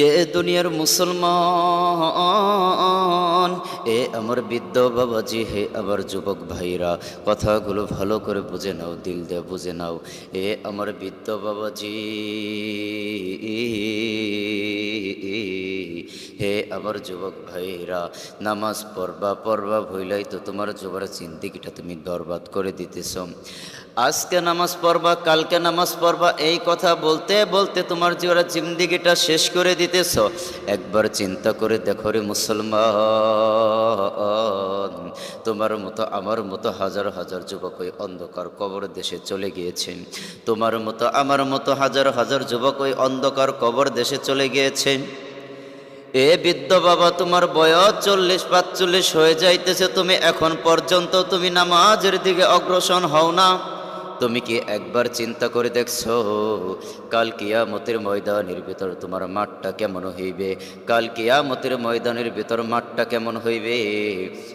এ দুনিয়ার মুসলমান, এ আমার বৃদ্ধ বাবাজি, হে আবার যুবক ভাইরা, কথাগুলো ভালো করে বুঝে নাও, দিল দিয়ে বুঝে নাও। এ আমার বৃদ্ধ বাবাজি, হে আমার যুবক ভাইরা, নামাজ পড়বা পড়বা ভইলাই তো তোমার যুবর চিন্তিকিটা তুমি বরবাদ করে দিতেছ। আজকে নামাজ পড়বা, কালকে নামাজ পড়বা, এই কথা বলতে বলতে তোমার জীবনের জিন্দিগিটা শেষ করে দিতেছ। একবার চিন্তা করে দেখো রে মুসলমান, তোমার মতো, আমার মতো হাজার হাজার যুবক ওই অন্ধকার কবর দেশে চলে গিয়েছেন তোমার মতো, আমার মতো হাজার হাজার যুবক ওই অন্ধকার কবর দেশে চলে গিয়েছে। এ বৃদ্ধ বাবা, তোমার বয়স চল্লিশ, পাঁচচল্লিশ হয়ে যাইতেছে। তুমি এখন পর্যন্ত তুমি নামাজের দিকে অগ্রসর হও না। তুমি কি একবার চিন্তা করে দেখছ? কাল কিয়ামতের ময়দানের ভিতর তোমার মাঠটা কেমন হইবে? কাল কিয়ামতের ময়দানের ভিতর মাঠটা কেমন হইবে?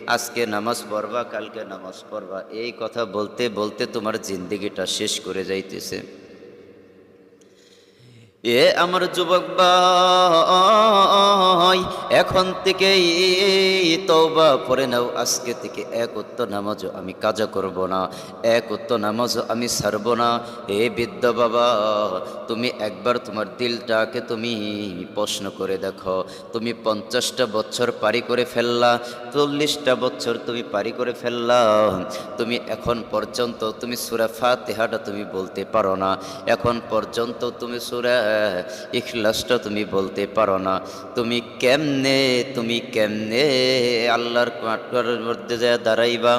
আজকে নামাজ পড়বা, কালকে নামাজ পড়বা। এই কথা বলতে বলতে তোমার জিন্দিগিটা শেষ করে যাইতেছে। এ আমার যুবক ভাই, এখন থেকে তওবা পরে নাও। আজকে থেকে এক উত্তর নামাজও আমি কাজা করব না, এক উত্তর নামাজও আমি ছাড়ব না। এ বৃদ্ধ বাবা, তুমি একবার তোমার দিলটাকে তুমি প্রশ্ন করে দেখো। তুমি পঞ্চাশটা বছর পারি করে ফেললা চল্লিশটা বছর তুমি পারি করে ফেললাম। তুমি এখন পর্যন্ত তুমি সুরা ফাতেহাটা তুমি বলতে পারো না। এখন পর্যন্ত তুমি সুরা ইখলাসটা তুমি বলতে পারো না। তুমি কেমনে তুমি কেমনে আল্লাহর কাঠগড়ের মধ্যে যায় দাঁড়াইবা?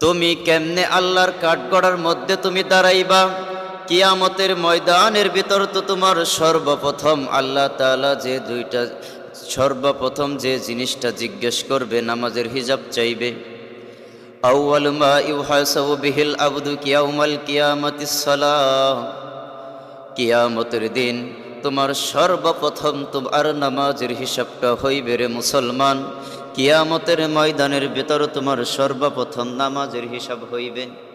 তুমি কেমনে আল্লাহর কাঠগড়ার মধ্যে তুমি দাঁড়াইবা? কিয়ামতের ময়দানের ভিতর তো তোমার সর্বপ্রথম আল্লাহ তাআলা যে দুইটা সর্বপ্রথম যে জিনিসটা জিজ্ঞেস করবে, নামাজের হিজাব চাইবে। মা বিহিল কিয়ামতের দিন তোমার সর্বপ্রথম তোমার নামাজের হিসাবটা হইবে রে মুসলমান। কিয়ামতের ময়দানের ভিতর তোমার সর্বপ্রথম নামাজের হিসাব হইবে।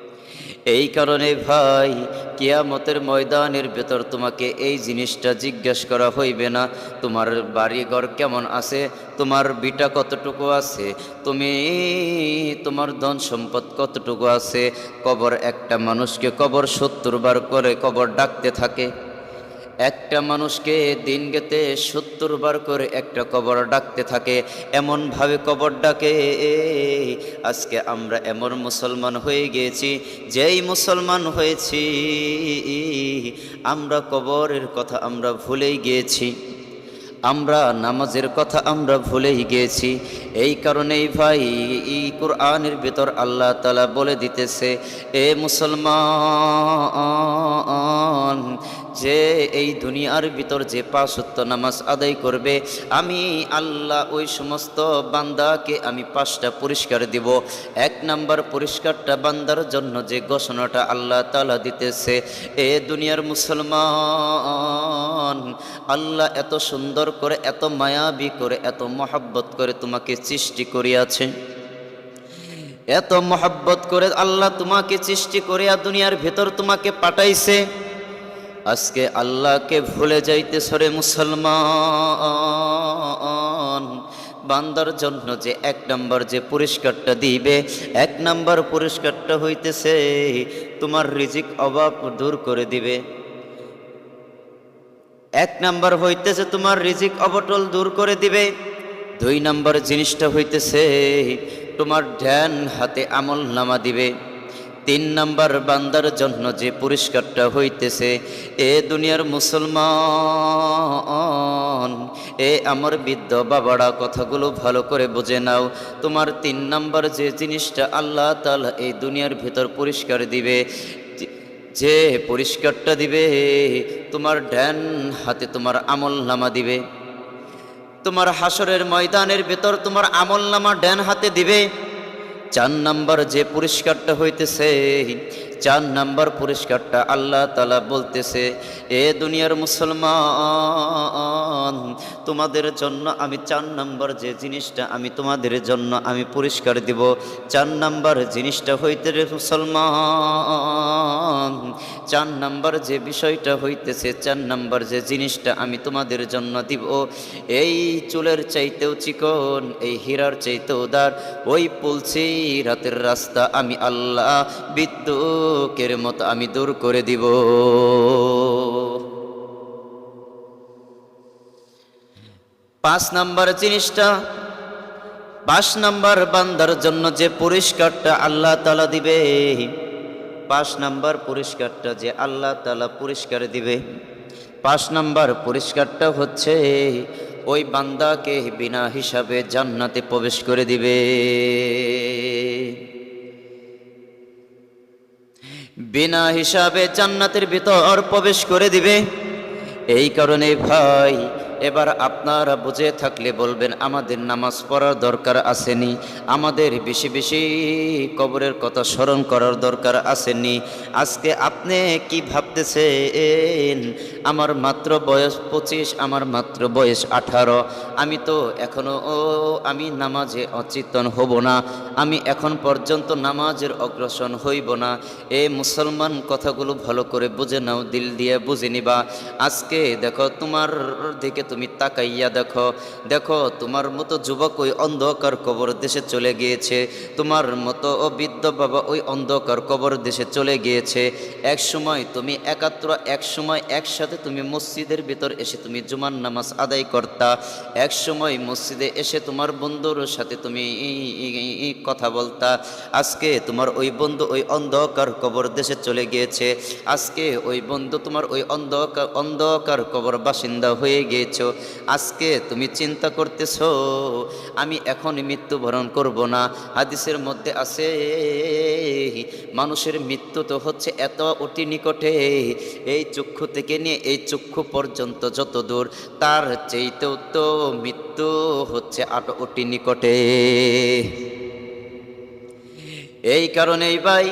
এই কারণে ভাই, কিয়ামতের ময়দানের ভেতর তোমাকে এই জিনিসটা জিজ্ঞেস করা হইবে না, তোমার বাড়িঘর কেমন আছে, তোমার বিটা কতটুকু আছে, তুমি, তোমার ধন সম্পদ কতটুকু আছে, কবর একটা মানুষকে কবর সত্তর বার করে কবর ডাকতে থাকে। একটা মানুষকে দিন গেতে সত্তর বার করে একটা কবর ডাকতে থাকে এমনভাবে কবর ডাকে, আজকে আমরা এমন মুসলমান হয়ে গিয়েছি, যেই মুসলমান হয়েছি, আমরা কবরের কথা আমরা ভুলেই গিয়েছি, আমরা নামাজের কথা আমরা ভুলেই গিয়েছি, এই কারণেই ভাই এই কোরআনের ভিতর আল্লাহ তালা বলে দিতেছে, এ মুসলমান যে এই দুনিয়ার ভিতর যে পাঁচত্ব নামাজ আদায় করবে, আমি আল্লাহ ওই সমস্ত বান্দাকে আমি পাঁচটা পুরস্কার দিব। এক নাম্বার পুরস্কারটা বান্দার জন্য যে ঘোষণাটা আল্লাহ তালা দিতেছে, এ দুনিয়ার মুসলমান, আল্লাহ এত সুন্দর করে, এত মায়াবী করে, এত মহাব্বত করে তোমাকে সৃষ্টি করিয়াছে। এত মহাব্বত করে আল্লাহ তোমাকে সৃষ্টি করিয়া দুনিয়ার ভেতর তোমাকে পাঠাইছে। আজকে আল্লাহকে ভুলে যাইতে সরে মুসলমান। বান্দার জন্য যে এক নম্বর যে পুরস্কারটা দিবে, এক নম্বর পুরস্কারটা হইতেছে তোমার রিজিক অভাব দূর করে দিবে। এক নম্বর হইতেছে তোমার রিজিক অবটল দূর করে দিবে। দুই নম্বর জিনিসটা হইতেছে তোমার ধ্যান হাতে আমল নামা দিবে। তিন নাম্বার বান্দার জন্য যে পুরস্কারটা হইতেছে, এ দুনিয়ার মুসলমান, এ আমার বৃদ্ধ বাবারা কথাগুলো ভালো করে বুঝে নাও। তোমার তিন নাম্বার যে জিনিসটা আল্লাহ তালা এই দুনিয়ার ভিতর পুরস্কার দিবে, যে পরিষ্কারটা দিবে, তোমার ড্যান হাতে তোমার আমল নামা দিবে। তোমার হাসরের ময়দানের ভেতর তোমার আমল নামা ড্যান হাতে দিবে। চার নাম্বার যে পুরস্কারটা হইতেছে চার নাম্বার পুরস্কারটা আল্লাহ তালা বলতেছে, এ দুনিয়ার মুসলমান, তোমাদের জন্য আমি চার নাম্বার যে জিনিসটা আমি তোমাদের জন্য আমি পুরস্কার দিব। চার নাম্বার জিনিসটা হইতে মুসলমান, চার নাম্বার যে বিষয়টা হইতেছে, চার নাম্বার যে জিনিসটা আমি তোমাদের জন্য দিব। এই চুলের চাইতেও চিকন, এই হীরার চাইতেও দার ওই পুলছি রাতের রাস্তা আমি আল্লাহ বিদ্যুকের মতো আমি দূর করে দিব। পাঁচ নাম্বার জিনিসটা, পাঁচ নাম্বার বান্দার জন্য যে পুরস্কারটা আল্লাহ তালা দিবে, পাঁচ নাম্বার পুরস্কারটা যে আল্লাহ তালা পুরস্কার দিবে, পাঁচ নাম্বার পুরস্কারটা হচ্ছে ওই বান্দাকে বিনা হিসাবে জান্নাতে প্রবেশ করে দিবে। বিনা হিসাবে জান্নাতের ভিতর প্রবেশ করে দিবে। এই কারণে ভাই এবার আপনারা বুঝে থাকলে বলবেন, আমাদের নামাজ পড়ার দরকার আসেনি, আমাদের বেশি বেশি কবরের কথা স্মরণ করার দরকার আসেনি। আজকে আপনি কি ভাবতেছেন? আমার মাত্র বয়স পঁচিশ, আমার মাত্র বয়স আঠারো। আমি তো এখনও, ও, আমি নামাজে অচেতন হব না। আমি এখন পর্যন্ত নামাজের অগ্রসর হইব না। এ মুসলমান কথাগুলো ভালো করে বুঝে নাও, দিল দিয়ে বুঝে নিবা। আজকে দেখো, তোমার দিকে তুমি তাকাইয়া দেখো। দেখো, তোমার মতো যুবক ওই অন্ধকার কবর দেশে চলে গিয়েছে। তোমার মতো ও বৃদ্ধ বাবা ওই অন্ধকার কবর দেশে চলে গিয়েছে। এক সময় তুমি একাত্র, এক সময় একসাথে তুমি মসজিদের ভিতর এসে তুমি জুমার নামাজ আদায় করতা। এক সময় মসজিদে এসে তোমার বন্ধুর সাথে তুমি কথা বলতা। আজকে তোমার ওই বন্ধু ওই অন্ধকার কবর দেশে চলে গিয়েছে। আজকে ওই বন্ধু তোমার ওই অন্ধকার অন্ধকার কবর বাসিন্দা হয়ে গিয়েছ। আজকে তুমি চিন্তা করতেছ, আমি এখন মৃত্যুবরণ করব না। হাদিসের মধ্যে আছে, মানুষের মৃত্যু তো হচ্ছে এত অতি নিকটে, এই চক্ষু থেকে নিয়ে এই চক্ষু পর্যন্ত যত দূর, তার চাইতেও তো মৃত্যু হচ্ছে আট অতি নিকটে। এই কারণেই ভাই,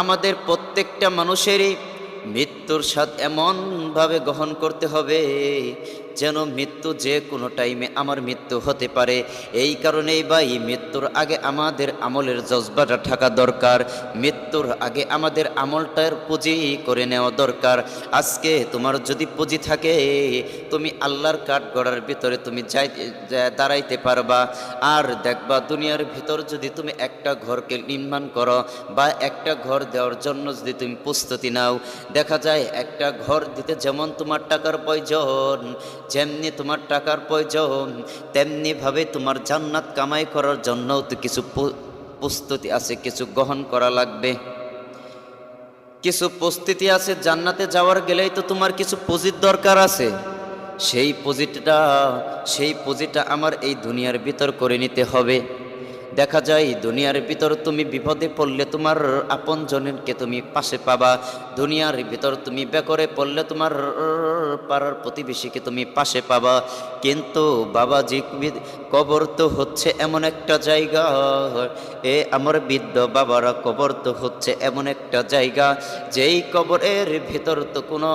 আমাদের প্রত্যেকটা মানুষেরই মৃত্যুর স্বাদ এমনভাবে গ্রহণ করতে হবে যেন মৃত্যু যে কোনো টাইমে আমার মৃত্যু হতে পারে। এই কারণেই ভাই মৃত্যুর আগে আমাদের আমলের জজবাটা থাকা দরকার। মৃত্যুর আগে আমাদের আমলটার পুঁজি করে নেওয়া দরকার। আজকে তোমার যদি পুঁজি থাকে, তুমি আল্লাহর কাঠ গড়ার ভিতরে তুমি যাই দাঁড়াইতে পারবা। আর দেখবা দুনিয়ার ভিতর যদি তুমি একটা ঘরকে নির্মাণ করো বা একটা ঘর দেওয়ার জন্য যদি তুমি প্রস্তুতি নাও। দেখা যায় একটা ঘর দিতে যেমন তোমার টাকার প্রয়োজন যেমনি তোমার টাকার প্রয়োজন তেমনিভাবে তোমার জান্নাত কামাই করার জন্যও তো কিছু প্রস্তুতি আছে, কিছু গ্রহণ করা লাগবে। কিছু প্রস্তুতি আছে, জান্নাতে যাওয়ার গেলেই তো তোমার কিছু পুঁজির দরকার আছে। সেই পুঁজিটা সেই পুঁজিটা আমার এই দুনিয়ার ভিতর করে নিতে হবে। দেখা যায়, দুনিয়ার ভিতর তুমি বিপদে পড়লে তোমার আপন জনেরকে তুমি পাশে পাবা। দুনিয়ার ভিতর তুমি বেকরে পড়লে তোমার পাড়ার প্রতিবেশীকে তুমি পাশে পাবা। কিন্তু বাবা বাবাজি কবর তো হচ্ছে এমন একটা জায়গা। এ আমার বৃদ্ধ বাবারা, কবর তো হচ্ছে এমন একটা জায়গা। যেই কবরের ভিতর তো কোনো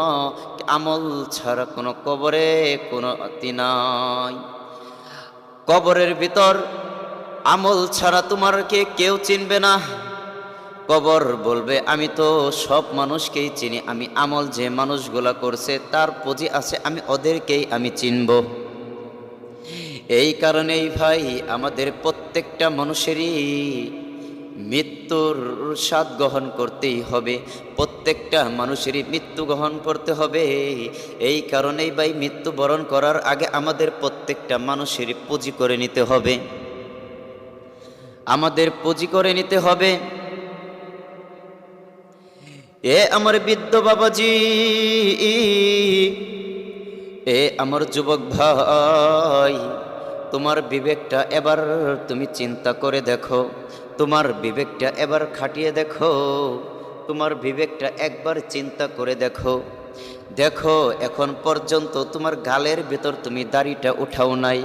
আমল ছাড়া কোনো কবরে কোনো অতি নাই। কবরের ভিতর আমল ছাড়া তোমারকে কেউ চিনবে না। কবর বলবে, আমি তো সব মানুষকেই চিনি, আমি আমল যে মানুষগুলা করছে, তার পুঁজি আছে, আমি ওদেরকেই আমি চিনব। এই কারণেই ভাই, আমাদের প্রত্যেকটা মানুষেরই মৃত্যুর স্বাদ গ্রহণ করতেই হবে, প্রত্যেকটা মানুষেরই মৃত্যু গ্রহণ করতে হবে। এই কারণেই ভাই, মৃত্যুবরণ করার আগে আমাদের প্রত্যেকটা মানুষেরই পুঁজি করে নিতে হবে। আমাদের পুঁজি করে নিতে হবে। এ আমার বৃদ্ধ বাবাজি, এ আমার যুবক ভাই, তোমার বিবেকটা এবার তুমি চিন্তা করে দেখো, তোমার বিবেকটা এবার খাটিয়ে দেখো, তোমার বিবেকটা একবার চিন্তা করে দেখো দেখো এখন পর্যন্ত তোমার গালের ভিতর তুমি দাড়িটা উঠাও নাই,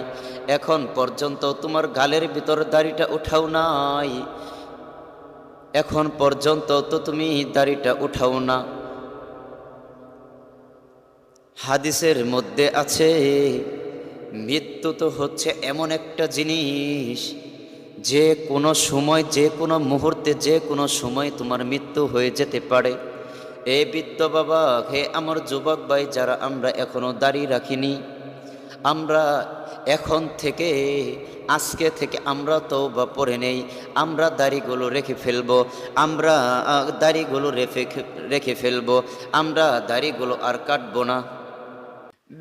এখন পর্যন্ত তোমার গালের ভিতর দাড়িটা উঠাও নাই এখন পর্যন্ত তো তুমি দাড়িটা উঠাও না। হাদিসের মধ্যে আছে, মৃত্যু তো হচ্ছে এমন একটা জিনিস, যে কোনো সময়, যে কোনো মুহূর্তে, যে কোনো সময় তোমার মৃত্যু হয়ে যেতে পারে। এ বৃদ্ধ বাবা, হে আমার যুবক ভাই, যারা আমরা এখনও দাঁড়িয়ে রাখিনি, আমরা এখন থেকে, আজকে থেকে আমরা তো বা পরে নেই, আমরা দাড়িগুলো রেখে ফেলব, আমরা দাড়িগুলো রেখে রেখে ফেলব, আমরা দাড়িগুলো আর কাটবো না।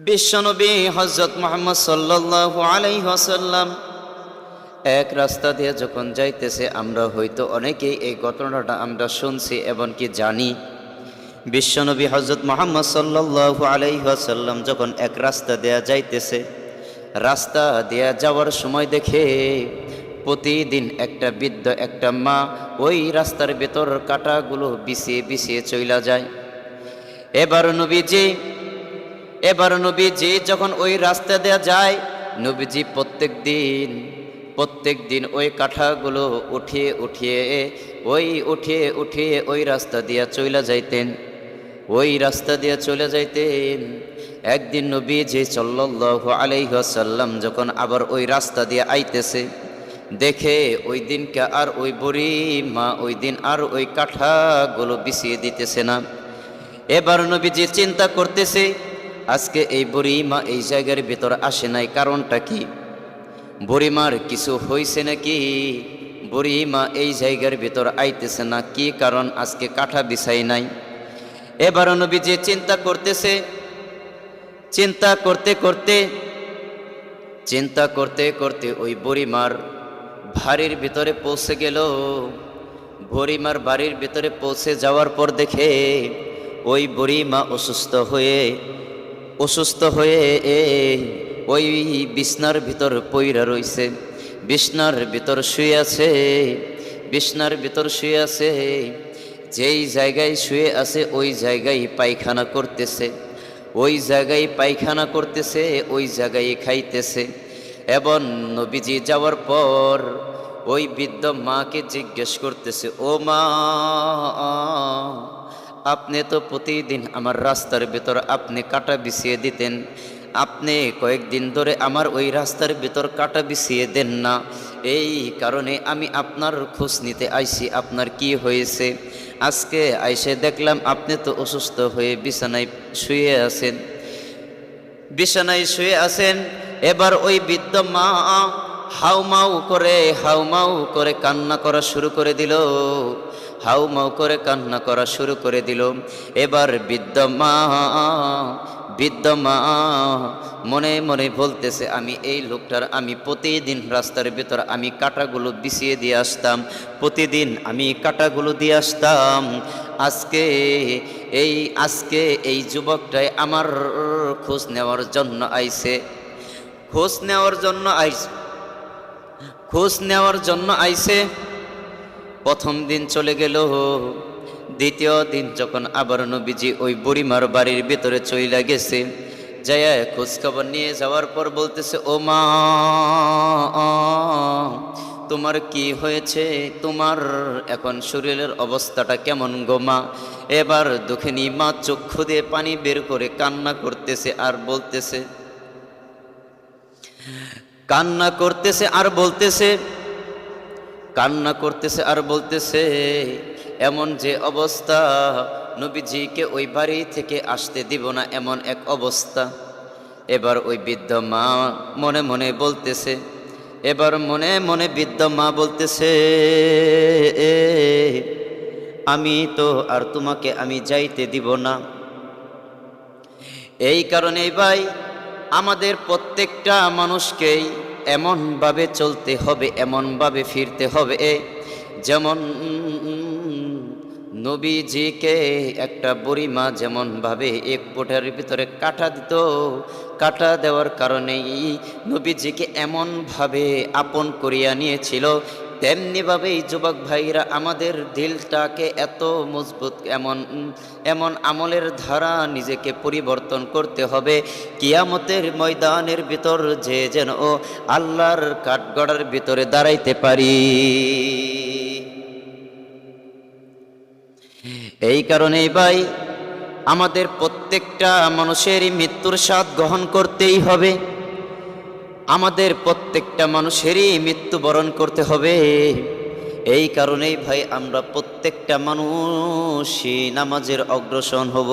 বিশ্বনবী হজরত মোহাম্মদ সাল্লাল্লাহু আলাইহি ওয়াসাল্লাম এক রাস্তা দিয়ে যখন যাইতেছে, আমরা হয়তো অনেকেই এই ঘটনাটা আমরা শুনছি এবং কি জানি। বিশ্বনবী হজরত মোহাম্মদ সাল্লাল্লাহু আলাইহি ওয়াসাল্লাম যখন এক রাস্তা দেয়া যাইতেছে রাস্তা দেয়া যাওয়ার সময় দেখে প্রতিদিন একটা বৃদ্ধ, একটা মা ওই রাস্তার ভেতর কাটাগুলো বিছিয়ে বিছিয়ে চইলা যায়। এবার নবীজি এবার নবীজি যখন ওই রাস্তা দেয়া যায়, নবীজি প্রত্যেক দিন প্রত্যেক দিন ওই কাঠাগুলো উঠিয়ে উঠিয়ে, ওই উঠিয়ে উঠিয়ে ওই রাস্তা দিয়া চইলা যাইতেন। ওই রাস্তা দিয়ে চলে যাইতেন। একদিন নবীজি সাল্লাল্লাহু আলাইহি ওয়াসাল্লাম যখন আবার ওই রাস্তা দিয়ে আইতেছে, দেখে ওই দিনকে আর ওই বড়ি মা ওই দিন আর ওই কাঠাগুলো বিছিয়ে দিতেছে না। এবার নবীজি চিন্তা করতেছে, আজকে এই বুড়িমা এই জায়গার ভিতর আসে নাই, কারণটা কি? বুড়িমার কিছু হয়েছে নাকি? বুড়িমা এই জায়গার ভিতর আইতেছে না, কি কারণ আজকে কাঠা বিছাই নাই? এবার নবীজি চিন্তা করতেছে, চিন্তা করতে করতে, চিন্তা করতে করতে ওই বুড়িমার ভারির ভিতরে পৌঁছে গেল। বুড়িমার বাড়ির ভিতরে পৌঁছে যাওয়ার পর দেখে ওই বুড়িমা অসুস্থ হয়ে অসুস্থ হয়ে ওই বিছনার ভিতর পইরা রইছে। বিছনার ভিতর শুয়ে আছে, বিছনার ভিতর শুয়ে আছে। যেই জায়গায় শুয়ে আছে, ওই জায়গায় পায়খানা করতেছে। ওই জায়গায় পায়খানা করতেছে, ওই জায়গায় খাইতেছে। এবং নবীজি যাওয়ার পর ওই বৃদ্ধ মাকে জিজ্ঞেস করতেছে, ও মা, আপনি তো প্রতিদিন আমার রাস্তার ভেতর আপনি কাটা বিছিয়ে দিতেন। আপনি কয়েকদিন ধরে আমার ওই রাস্তার ভেতর কাটা বিছিয়ে দেন না। এই কারণে আমি আপনার খোঁজ নিতে আইছি, আপনার কি হয়েছে? আজকে আইসে দেখলাম আপনি তো অসুস্থ হয়ে বিছানায় শুয়ে আছেন। বিছানায় শুয়ে আছেন, এবার ওই বৃদ্ধ মা হাউমাউ করে হাউমাউ করে কান্না করা শুরু করে দিল। হাউমাউ করে কান্না করা শুরু করে দিল। এবার বৃদ্ধ মা বৃদ্ধ মা মনে মনে বলতেছে, আমি এই লোকটার, আমি প্রতিদিন রাস্তার ভেতর আমি কাটাগুলো বিছিয়ে দিয়ে আসতাম, প্রতিদিন আমি কাটাগুলো দিয়ে আসতাম। আজকে এই আজকে এই যুবকটাই আমার খোঁজ নেওয়ার জন্য আইছে। খোঁজ নেওয়ার জন্য আইছে। খোঁজ নেওয়ার জন্য আইছে। প্রথম দিন চলে গেল। দ্বিতীয় দিন যখন আবার নবীজি ওই বুড়িমার বাড়ির ভিতরে চইলা গেছে, যাইয়া খোঁজ খবর নিয়ে যাওয়ার পর বলতেছে, ও মা, তোমার কি হয়েছে? তোমার এখন শরীরের অবস্থাটা কেমন গোমা এবার দুঃখিনী মা চক্ষু দিয়ে পানি বের করে কান্না করতেছে আর বলতেছে, কান্না করতেছে আর বলতেছে কান্না করতেছে আর বলতেছে, এমন যে অবস্থা, নবীজিকে ওই বাড়ি থেকে আসতে দিব না, এমন এক অবস্থা। এবার ওই বৃদ্ধ মা মনে মনে বলতেছে, এবার মনে মনে বৃদ্ধ মা বলতেছে আমি তো আর তোমাকে আমি যাইতে দিব না। এই কারণে ভাই, আমাদের প্রত্যেকটা মানুষকেই এমনভাবে চলতে হবে, এমনভাবে ফিরতে হবে। যেমন নবীজিকে একটা বুড়িমা যেমনভাবে এক পোটার ভিতরে কাটা দিত, কাটা দেওয়ার কারণেই নবীজিকে এমনভাবে আপন করিয়া নিয়েছিল তেমনিভাবে এই যুবক ভাইরা, আমাদের দিলটাকে এত মজবুত, এমন এমন আমলের ধারা নিজেকে পরিবর্তন করতে হবে। কিয়ামতের ময়দানের ভিতর যে যেন আল্লাহর কাঠগড়ার ভিতরে দাঁড়াইতে পারি। এই কারণেই ভাই, আমাদের প্রত্যেকটা মানুষেরই মৃত্যুর স্বাদ গ্রহণ করতেই হবে। আমাদের প্রত্যেকটা মানুষেরই মৃত্যুবরণ করতে হবে। এই কারণেই ভাই আমরা প্রত্যেকটা মানুষই নামাজের অগ্রসর হব।